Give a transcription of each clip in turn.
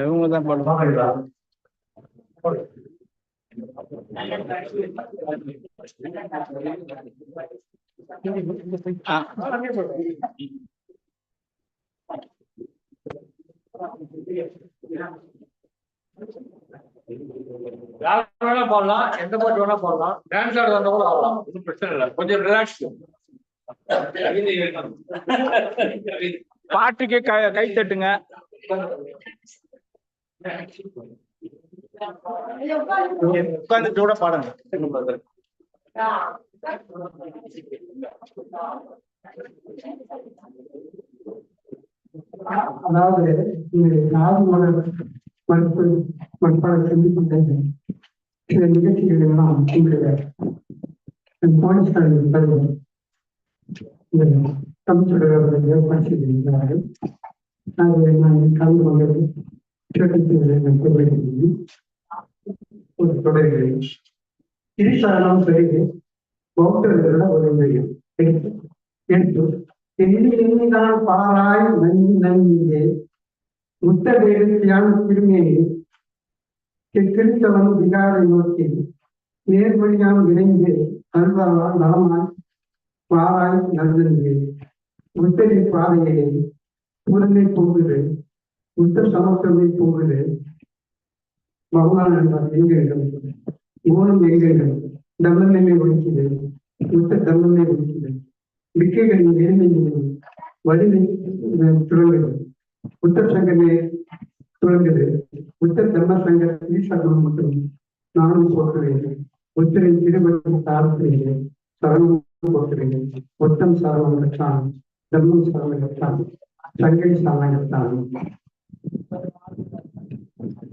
இவங்க தான் யார் வேணா பாடலாம். எந்த பாட்டு வேணா பாடலாம். டான்ஸ் ஆடுறது கூட ஆடலாம். ஒன்றும் பிரச்சனை இல்லை. கொஞ்சம் ரிலாக்ஸ் பாட்டுக்கு கை கை தட்டுங்க. உட்கார்ந்து கூட பாடுங்க. அதாவது இது நாடு மலர் சில நிகழ்ச்சிகள் எல்லாம் உங்களுடைய பாண்டிஸ்தானில் பிறகு இந்த தமிழ்ச்சொடர்கள் அதை நான் கலந்து கொண்டது கேட்டு ஒரு தொடர்கிறேன் ஈசானம் பெருகு பௌத்தர்களோட ஒரு விடயம். எடுத்து எண்ணிதான் பாராய் நன்றி நன்றியே முத்தவேடிக்கையான திருமேனி திருத்தவன் விகாரை நோக்கி நேர்வழியால் விரைந்து அருளால் நலமாய் பாராய் நல்கின்றே புத்தரின் பாதையிலே உடனே போகுது புத்த சமத்துவமே போகுது பகவான் என்றால் எங்கள் மூலம் எங்கள் தம்மனை ஒழிக்குது புத்த தம்மனை ஒழிக்குது. விக்கைகளின் நேர்மையிலும் வலிமை துறங்குது. புத்த சங்கமே துறங்குது புத்த தர்ம சங்க ஈஸ்வரம் மற்றும் நானும் போக்குறேன் புத்தரின் திருமணம் சார்கிறேன் சரணம் போற்றுகிறேன் புத்தம் சரணம் பெற்றான். தர்மம் சரணம் பெற்றான் சங்கை சரணம் பெற்றான்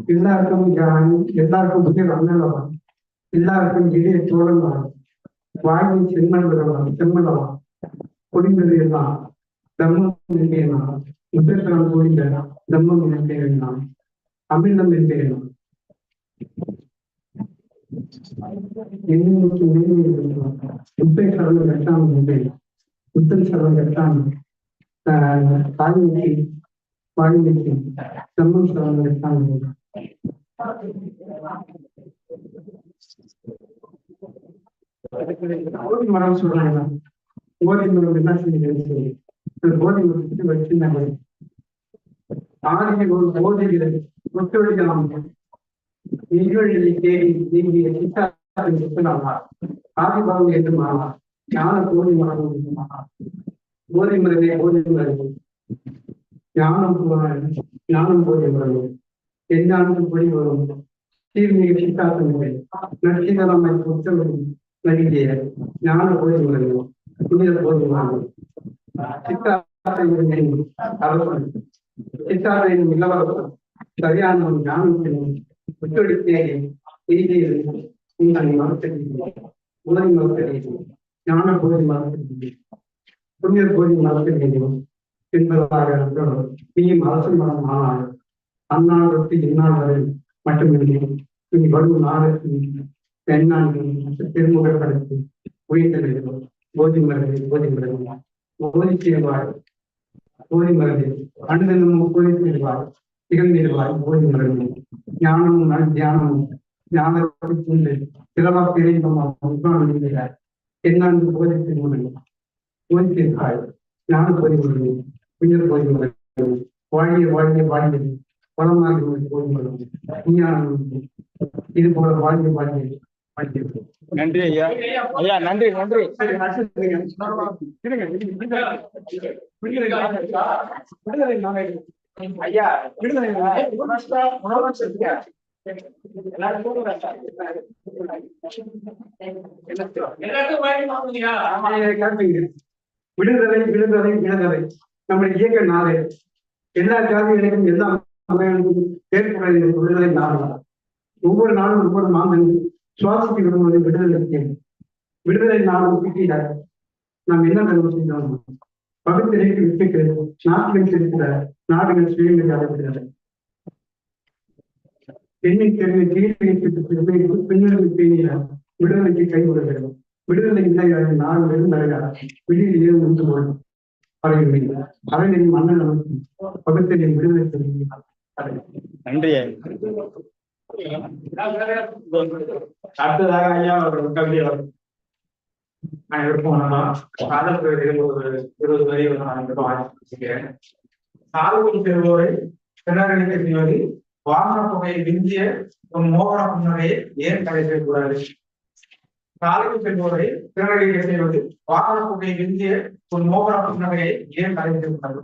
எல்லாருக்கும் ஜானி எல்லாருக்கும் புதிய அண்ணலவன் எல்லாருக்கும் எளிய தோழன் வாயின் செம்மன் செம்மலவன் பொழிந்தது எல்லாம் தம்மம் என்பேனா முத்தத்தினால் பொழிந்த தம்மம் என்பேன் அமிர்தம் என்பேன் நான் என்னைக்கு நேர்மை முத்தை சரணம் கட்டான் என்பேன் முத்தன் சரணம் கட்டான் தாய்மைக்கு வாழ்மைக்கு தம்மம் சரணம் கட்டான் என்பேன் மரம் சொல்றாங்க. கோடி மரம் என்ன செய்யுது கோடி மரத்துக்கு வச்சிருந்தாங்க ஆதியில் ஒரு போதைகள் ஒத்துழைக்கலாம் நிகழ்களை தேடி நீங்கிய சித்தாரின் சொத்தலாமா ஆதிபாவம் என்று மாறலாம். ஞான கோடி மரம் என்று மாறா போதை மரமே போதை மரம் ஞானம் ஞானம் போதை மரம் எஞ்ஞானம் பொடி வரும். தீர்மிக சித்தாசனங்கள் நட்சிதரமை புத்தகம் நல்கிய ஞான போதை மரம் புனித போதை மரம் சித்தாசையின் அரசன் சித்தாத்தையின் இளவரசன் சரியான ஒரு ஞானத்தின் ஒத்துழைத்தே செய்தியில் உங்கள் மறுத்திருக்கிறேன் உலகை மறுத்திருக்கிறேன் ஞான போதை மறுத்திருக்கிறேன் புனித போதை மறுத்திருக்கிறேன் என்பதாக நீயும் அரசு மரம் ஆனால் அந்நாளுக்கு இந்நாள் வரை மட்டுமில்லை இனி வரும் நாளுக்கு பெண்ணாண்கள் திருமுகப்படுத்தி உயிர்த்தெழுகிறோம். போதி மரத்தை போதி மரம் போதி செய்வார் போதி மரத்தை அண்ணனும் போதி செய்வார் திகழ்ந்திடுவார் போதி மரமே ஞானமும் தியானமும் ஞானத்தை சிறவா பிரிந்தோம் என்னாண்டு போதித்து முடியும் போதித்திருக்காய் ஞான போதி முடியும் உயர் போதி முடியும் வாழிய வாழிய வாழிய வளமாக போதி முடியும் விஞ்ஞானம் இது போல வாழிய வாழிய நன்றி ஐயா. ஐயா நன்றி நன்றி. ஐயா விடுதலை விடுதலை விடுதலை நம்முடைய இயக்க நாளே எல்லா ஜாதிகளுக்கும் எல்லா சமயங்களுக்கும் ஏற்புடைய விடுதலை நாள் ஒவ்வொரு நாளும் ஒவ்வொரு மாதம் சுவாசித்து விடுவது விடுதலை விடுதலை நாளும் கிட்டிட நாம் என்ன தர்மம் செஞ்சோம் பகுத்தறிக்கு விட்டுக்கு நாட்டில் செலுத்துகிற நாடுகள் சுயங்கள் அடைகிறது பெண்ணை கை தீர்வு விடுதலைக்கு விடுதலை இல்லை நான் வெறும் நடையா வெளியில் ஏன் உண்டு போடும் பரவில்லை அரணின் மன்னன் பகுத்தறின் விடுதலை நன்றி. அடுத்ததாக ஐயா ஒரு கவிதை வரும் அனைவருக்கும் காதல் கவிதைகள் ஒரு இருபது வரை நான் மட்டும் வாசிக்கிறேன் சால்வம் பெறுவோரை பிறரடிக்க செய்வது வாகன புகையை விந்திய உன் மோகன புன்னகையை ஏன் தடை செய்யக்கூடாது காலையில் செல்வோரை திருநடிகை செய்வது வாகன புகையை விந்திய உன் மோகன புன்னகையை ஏன் தடை செய்யக்கூடாது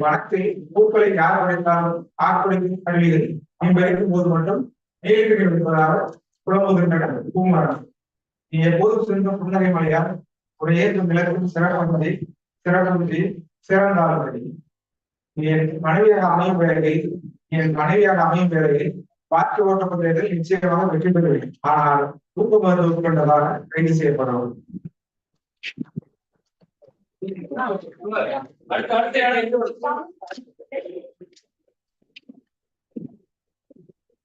வனத்தில் பூக்களை யார் உடைத்தாலும் ஆட்களின் கல்விகள் நீ வைக்கும் போது மட்டும் நீலகிரி இருப்பதாக புலம்புகின்றன பூமரம் நீ எப்போதும் சென்ற புன்னகை மலையால் ஒரு ஏற்றும் விளக்கும் சிறப்பதை சிறப்பதி சிறந்தாளபடி நீ என் மனைவியாக அமையும் வேளையில் நீங்கள் என் மனைவியாக அமையும் வேளையில் வாக்கு ஓட்டப்பட்டதில் நிச்சயமாக வெற்றி பெறுவேன். ஆனால் தூக்க மருந்து உட்கொண்டதாக கைது செய்யப்படவும்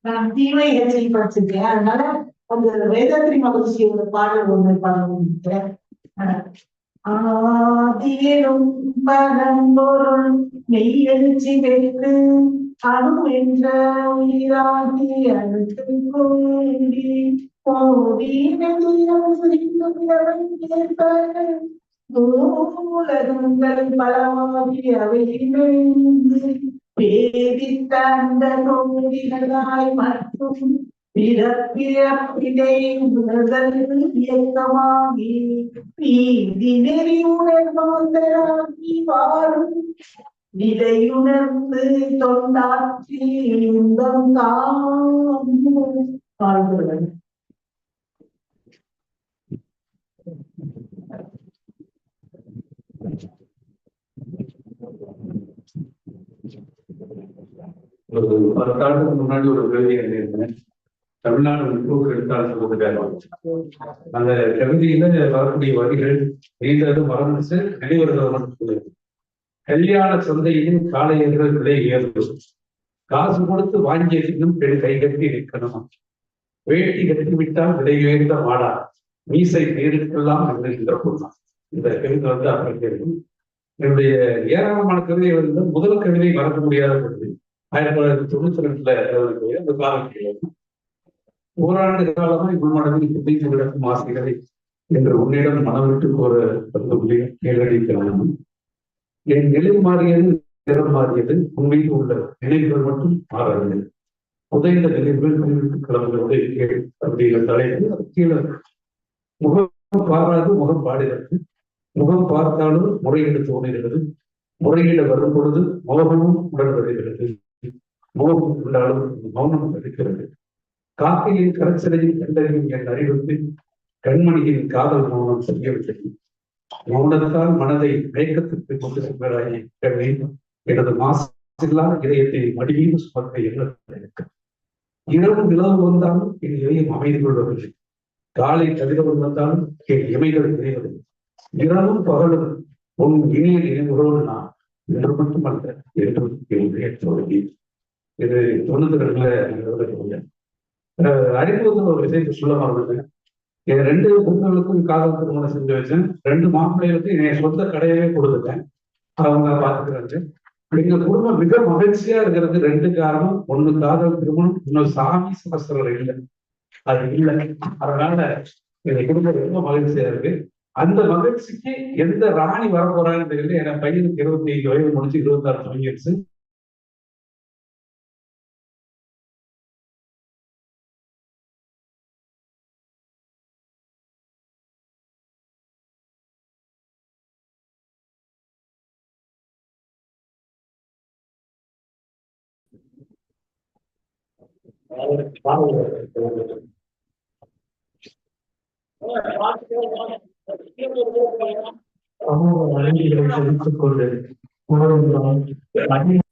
நான் தீமை இயற்கை படிச்சிருக்கேன் அதனால அந்த வேதாத்திரி மகிழ்ச்சியோட பாடல் ஒன்று பாடுறேன் ஆதியிலும் பரம்பொருள் நெய் எழுச்சி பெற்று உயிராகி அழுத்து கூடி கோடி நெடியம் சிரிக்கும் பலமாகி அவை இணைந்து பேதித்த அந்த நோடிகளாய் மற்றும் பிறப்பிறப்பிடை உணர்தல் இயக்கமாகி நீதி நெறி உணர்வாந்தராகி வாழும் நிலையுணர்ந்து தொண்டாற்றி இன்பம் காணும். ஒரு பத்தாண்டுக்கு முன்னாடி ஒரு கவிதை எழுதியிருந்தேன் தமிழ்நாடு முற்போக்கு எழுத்தாளர் சொல்லுகிறார் அந்த கவிதையில வரக்கூடிய வரிகள் நீண்டது மறந்துச்சு நினைவர்கள் மட்டும் கல்யாண சந்தையிலும் காளையர்கள் விலை ஏறும் காசு கொடுத்து வாங்கியதிலும் பெண் கை கட்டி நிற்கணும். வேட்டி கட்டிவிட்டால் விலை உயர்ந்த மாடா. மீசை நீருக்கெல்லாம் என்கின்ற பொருளாம் இந்த கவிதை வந்து அப்படி என்னுடைய ஏராளமான கவிதை வந்து முதல் கவிதை மறக்க முடியாத கவிதை. ஆயிரத்தி தொள்ளாயிரத்தி தொண்ணூத்தி ரெண்டுல எழுதக்கூடிய அந்த காலத்தில் ஓராண்டு காலமா இவ்வளவு புதிய விளக்கும் ஆசைகளை என்று உன்னிடம் மனவிட்டு கோர நேரடி கேள்விக்கிறான் என் நிலை மாறியது நிறம் மாறியது உண்மையில் உள்ள நினைவுகள் மட்டும் மாறவில்லை. புதைந்த நினைவுகள் கைவிட்டு கிளம்புகளோடு அப்படிங்கிற தலைப்பு. அது கீழே முகம் பாராது முகம் பாடுகிறது. முகம் பார்த்தாலும் முறையீடு தோன்றுகிறது. முறையீடு வரும் பொழுது மோகமும் உடன் வருகிறது. மோகம் உள்ளாலும் மௌனம் இருக்கிறது. காக்கையின் கரைச்சலையும் கண்டறியும் என் அறிவுக்கு கண்மணியின் காதல் மௌனம் செய்யவில்லை மௌனத்தால் மனதை மயக்கத்திற்கு கொண்டு செல்வராய் கண்ணே எனது மாசில்லா இதயத்தை மடிமீது சுமக்க எண்ணத்தில் இருக்கு. இரவு நிலவு வந்தாலும் என் இதயம் அமைதி கொள்வதில்லை காலை கதிரவன் வந்தாலும் என் இமைகள் இணைவதில்லை இரவும் பகலும் உன் இனிய நினைவுகளோடு நான் என்று மட்டுமல்ல என்றும் என்னுடைய தோல்வி இது தொண்ணூத்தி ரெண்டுல அறிமுகத்தில் ஒரு விஷயத்தை சொல்ல மறந்துட்டேன். ரெண்டு பொண்ணுகளுக்கும் காதல் திருமணம் செஞ்சு வச்சேன். ரெண்டு மாப்பிள்ளைகளுக்கும் என் சொந்த கடையவே கொடுத்துட்டேன். அவங்க பாத்துக்கிறாங்க எங்க குடும்பம் மிக மகிழ்ச்சியா இருக்கிறது ரெண்டு காரணம். ஒண்ணு காதல் திருமணம் இன்னொரு சாமி சாஸ்திரம் இல்லை. அது இல்லை. அதனால எங்க குடும்பம் ரொம்ப மகிழ்ச்சியா இருக்கு. அந்த மகிழ்ச்சிக்கு எந்த ராணி வரபுரான்னு தெரியல. என் பையனுக்கு இருபத்தி ஐந்து வயது முடிச்சு இருபத்தி ஆறு தொடங்கிடுச்சு. சமூக வழங்கிகளை செலுத்திக் கொண்டு உணர்வு